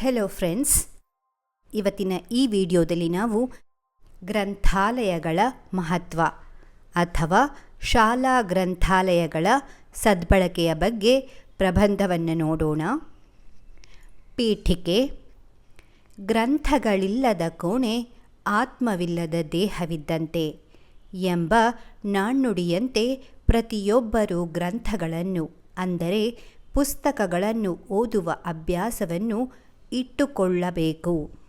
Hello friends ಇವತ್ತಿನ ಈ ವಿಡಿಯೋದಲ್ಲಿ ನಾವು ಗ್ರಂಥಾಲಯಗಳ ಮಹತ್ವ ಅಥವಾ ಶಾಲಾ ಗ್ರಂಥಾಲಯಗಳ ಸದ್ಬಳಕೆಯ ಬಗ್ಗೆ ಪ್ರಬಂಧವನ್ನು ನೋಡೋಣ. ಪೀಠಿಕೆ, ಗ್ರಂಥಗಳಿಲ್ಲದ ಕೋಣೆ ಆತ್ಮವಿಲ್ಲದ ದೇಹವಿದ್ದಂತೆ ಎಂಬ ನಾಣ್ಣುಡಿಯಂತೆ ಪ್ರತಿಯೊಬ್ಬರೂ ಗ್ರಂಥಗಳನ್ನು, ಅಂದರೆ ಪುಸ್ತಕಗಳನ್ನು ಓದುವ ಅಭ್ಯಾಸವನ್ನು ಇಟ್ಟುಕೊಳ್ಳಬೇಕು.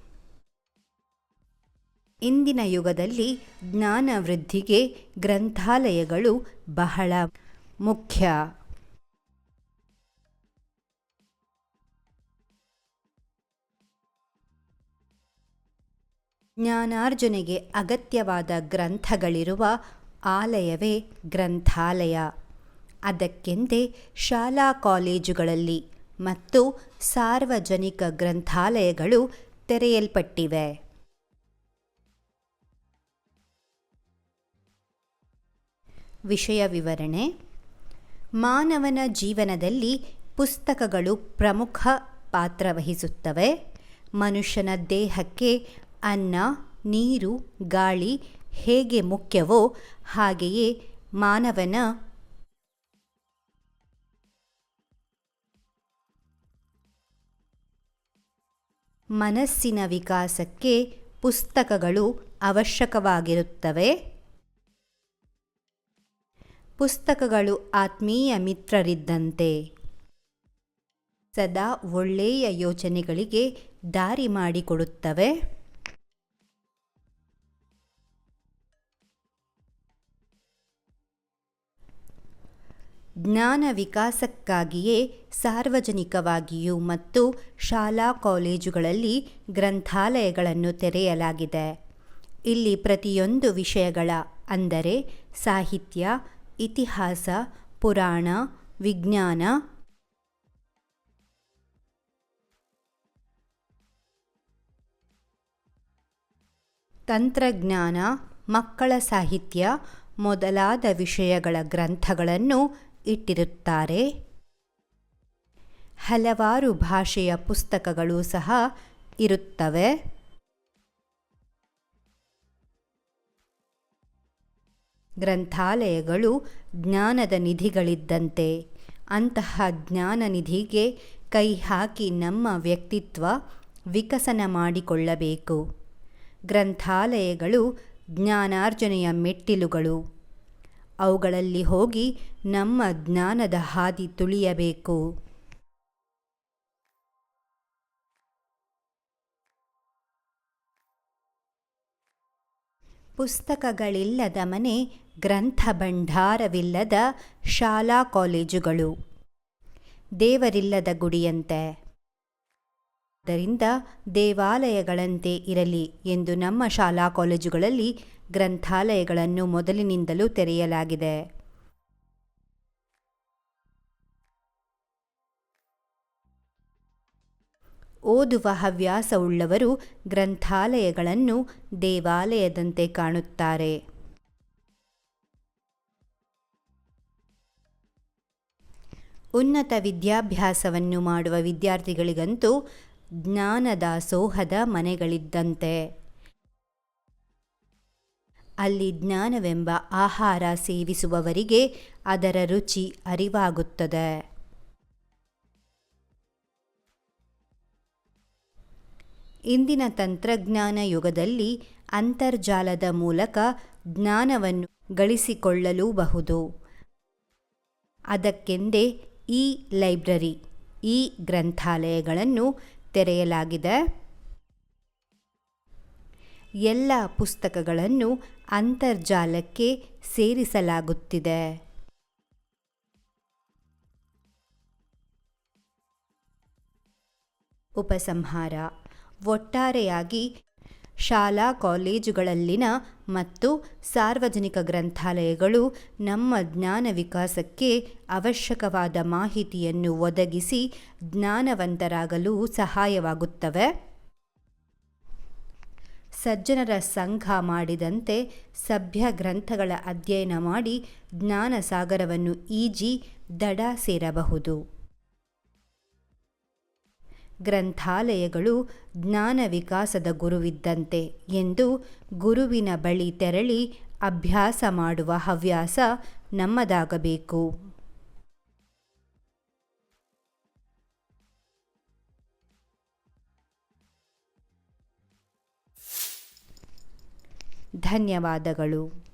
ಇಂದಿನ ಯುಗದಲ್ಲಿ ಜ್ಞಾನ ವೃದ್ಧಿಗೆ ಗ್ರಂಥಾಲಯಗಳು ಬಹಳ ಮುಖ್ಯ. ಜ್ಞಾನಾರ್ಜನೆಗೆ ಅಗತ್ಯವಾದ ಗ್ರಂಥಗಳಿರುವ ಆಲಯವೇ ಗ್ರಂಥಾಲಯ. ಅದಕ್ಕೆಂದೇ ಶಾಲಾ ಕಾಲೇಜುಗಳಲ್ಲಿ ಮತ್ತು ಸಾರ್ವಜನಿಕ ಗ್ರಂಥಾಲಯಗಳು ತೆರೆಯಲ್ಪಟ್ಟಿವೆ. ವಿಷಯ ವಿವರಣೆ. ಮಾನವನ ಜೀವನದಲ್ಲಿ ಪುಸ್ತಕಗಳು ಪ್ರಮುಖ ಪಾತ್ರ ವಹಿಸುತ್ತವೆ. ಮನುಷ್ಯನ ದೇಹಕ್ಕೆ ಅನ್ನ, ನೀರು, ಗಾಳಿ ಹೇಗೆ ಮುಖ್ಯವೋ ಹಾಗೆಯೇ ಮಾನವನ ಮನಸ್ಸಿನ ವಿಕಾಸಕ್ಕೆ ಪುಸ್ತಕಗಳು ಅವಶ್ಯಕವಾಗಿರುತ್ತವೆ. ಪುಸ್ತಕಗಳು ಆತ್ಮೀಯ ಮಿತ್ರರಿದ್ದಂತೆ ಸದಾ ಒಳ್ಳೆಯ ಯೋಚನೆಗಳಿಗೆ ದಾರಿ ಮಾಡಿಕೊಡುತ್ತವೆ. ಜ್ಞಾನ ವಿಕಾಸಕ್ಕಾಗಿಯೇ ಸಾರ್ವಜನಿಕವಾಗಿಯೂ ಮತ್ತು ಶಾಲಾ ಕಾಲೇಜುಗಳಲ್ಲಿ ಗ್ರಂಥಾಲಯಗಳನ್ನು ತೆರೆಯಲಾಗಿದೆ. ಇಲ್ಲಿ ಪ್ರತಿಯೊಂದು ವಿಷಯಗಳ ಅಂದರೆ ಸಾಹಿತ್ಯ, ಇತಿಹಾಸ, ಪುರಾಣ, ವಿಜ್ಞಾನ, ತಂತ್ರಜ್ಞಾನ, ಮಕ್ಕಳ ಸಾಹಿತ್ಯ ಮೊದಲಾದ ವಿಷಯಗಳ ಗ್ರಂಥಗಳನ್ನು ಇಟ್ಟಿರುತ್ತಾರೆ. ಹಲವಾರು ಭಾಷೆಯ ಪುಸ್ತಕಗಳು ಸಹ ಇರುತ್ತವೆ. ಗ್ರಂಥಾಲಯಗಳು ಜ್ಞಾನದ ನಿಧಿಗಳಿದ್ದಂತೆ, ಅಂತಹ ಜ್ಞಾನ ನಿಧಿಗೆ ಕೈ ಹಾಕಿ ನಮ್ಮ ವ್ಯಕ್ತಿತ್ವ ವಿಕಸನ ಮಾಡಿಕೊಳ್ಳಬೇಕು. ಗ್ರಂಥಾಲಯಗಳು ಜ್ಞಾನಾರ್ಜನೆಯ ಮೆಟ್ಟಿಲುಗಳು. ಅವುಗಳಲ್ಲಿ ಹೋಗಿ ನಮ್ಮ ಜ್ಞಾನದ ಹಾದಿ ತುಳಿಯಬೇಕು. ಪುಸ್ತಕಗಳಿಲ್ಲದ ಮನೆ ಗ್ರಂಥ ಭಂಡಾರವಿಲ್ಲದ ಶಾಲಾ ಕಾಲೇಜುಗಳು. ದೇವರಿಲ್ಲದ ಗುಡಿಯಂತೆ. ಆದ್ದರಿಂದ ದೇವಾಲಯಗಳಂತೆ ಇರಲಿ ಎಂದು ನಮ್ಮ ಶಾಲಾ ಕಾಲೇಜುಗಳಲ್ಲಿ ಗ್ರಂಥಾಲಯಗಳನ್ನು ಮೊದಲಿನಿಂದಲೂ ತೆರೆಯಲಾಗಿದೆ. ಓದುವ ಹವ್ಯಾಸವುಳ್ಳವರು ಗ್ರಂಥಾಲಯಗಳನ್ನು ದೇವಾಲಯದಂತೆ ಕಾಣುತ್ತಾರೆ. ಉನ್ನತ ವಿದ್ಯಾಭ್ಯಾಸವನ್ನು ಮಾಡುವ ವಿದ್ಯಾರ್ಥಿಗಳಿಗಂತೂ ಜ್ಞಾನದಾಸೋಹದ ಮನೆಗಳಿದ್ದಂತೆ. ಅಲ್ಲಿ ಜ್ಞಾನವೆಂಬ ಆಹಾರ ಸೇವಿಸುವವರಿಗೆ ಅದರ ರುಚಿ ಅರಿವಾಗುತ್ತದೆ. ಇಂದಿನ ತಂತ್ರಜ್ಞಾನ ಯುಗದಲ್ಲಿ ಅಂತರ್ಜಾಲದ ಮೂಲಕ ಜ್ಞಾನವನ್ನು ಗಳಿಸಿಕೊಳ್ಳಲೂಬಹುದು. ಅದಕ್ಕೆಂದೇ ಈ ಲೈಬ್ರರಿ, ಈ ಗ್ರಂಥಾಲಯಗಳನ್ನು ತೆರೆಯಲಾಗಿದೆ. ಎಲ್ಲ ಪುಸ್ತಕಗಳನ್ನು ಅಂತರ್ಜಾಲಕ್ಕೆ ಸೇರಿಸಲಾಗುತ್ತಿದೆ. ಉಪಸಂಹಾರ. ಒಟ್ಟಾರೆಯಾಗಿ ಶಾಲಾ ಕಾಲೇಜುಗಳಲ್ಲಿನ ಮತ್ತು ಸಾರ್ವಜನಿಕ ಗ್ರಂಥಾಲಯಗಳು ನಮ್ಮ ಜ್ಞಾನ ವಿಕಾಸಕ್ಕೆ ಅವಶ್ಯಕವಾದ ಮಾಹಿತಿಯನ್ನು ಒದಗಿಸಿ ಜ್ಞಾನವಂತರಾಗಲು ಸಹಾಯವಾಗುತ್ತವೆ. ಸಜ್ಜನರ ಸಂಘ ಮಾಡಿದಂತೆ ಸಭ್ಯ ಗ್ರಂಥಗಳ ಅಧ್ಯಯನ ಮಾಡಿ ಜ್ಞಾನ ಸಾಗರವನ್ನು ಈಜಿ ದಡ ಸೇರಬಹುದು. ಗ್ರಂಥಾಲಯಗಳು ಜ್ಞಾನ ವಿಕಾಸದ ಗುರುವಿದ್ದಂತೆ ಎಂದು ಗುರುವಿನ ಬಳಿ ತೆರಳಿ ಅಭ್ಯಾಸ ಮಾಡುವ ಹವ್ಯಾಸ ನಮ್ಮದಾಗಬೇಕು. ಧನ್ಯವಾದಗಳು.